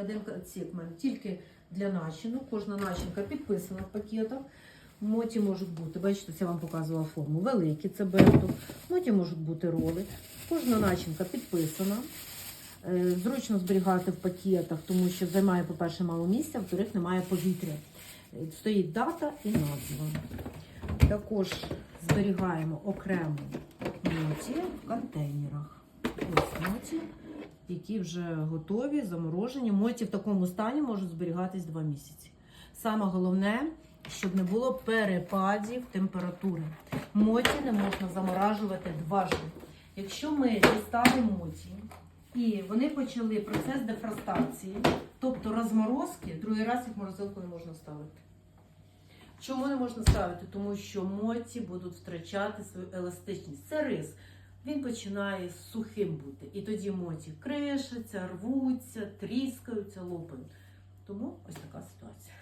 Один отсек в мене тільки для начинок. Кожна начинка підписана в пакетах. Моті можуть бути, бачите, я вам показувала форму. Великі це берту. Моті можуть бути роли. Кожна начинка підписана. Е, Зручно зберігати в пакетах, тому що займає, по-перше, мало місця, в-вторых, немає повітря. Е, Стоїть дата і назва. Також зберігаємо окремо моті в контейнерах. Ось моті, які вже готові, заморожені. Моті в такому стані можуть зберігатись 2 місяці. Саме головне, щоб не було перепадів температури. Моті не можна заморажувати дважди. Якщо ми дістали моті і вони почали процес дефростації, тобто розморозки, другий раз їх морозилку не можна ставити. Чому не можна ставити? Тому що моті будуть втрачати свою еластичність. Це рис. Він починає сухим бути. І тоді моті кришаться, рвуться, тріскаються, лопають. Тому ось така ситуація.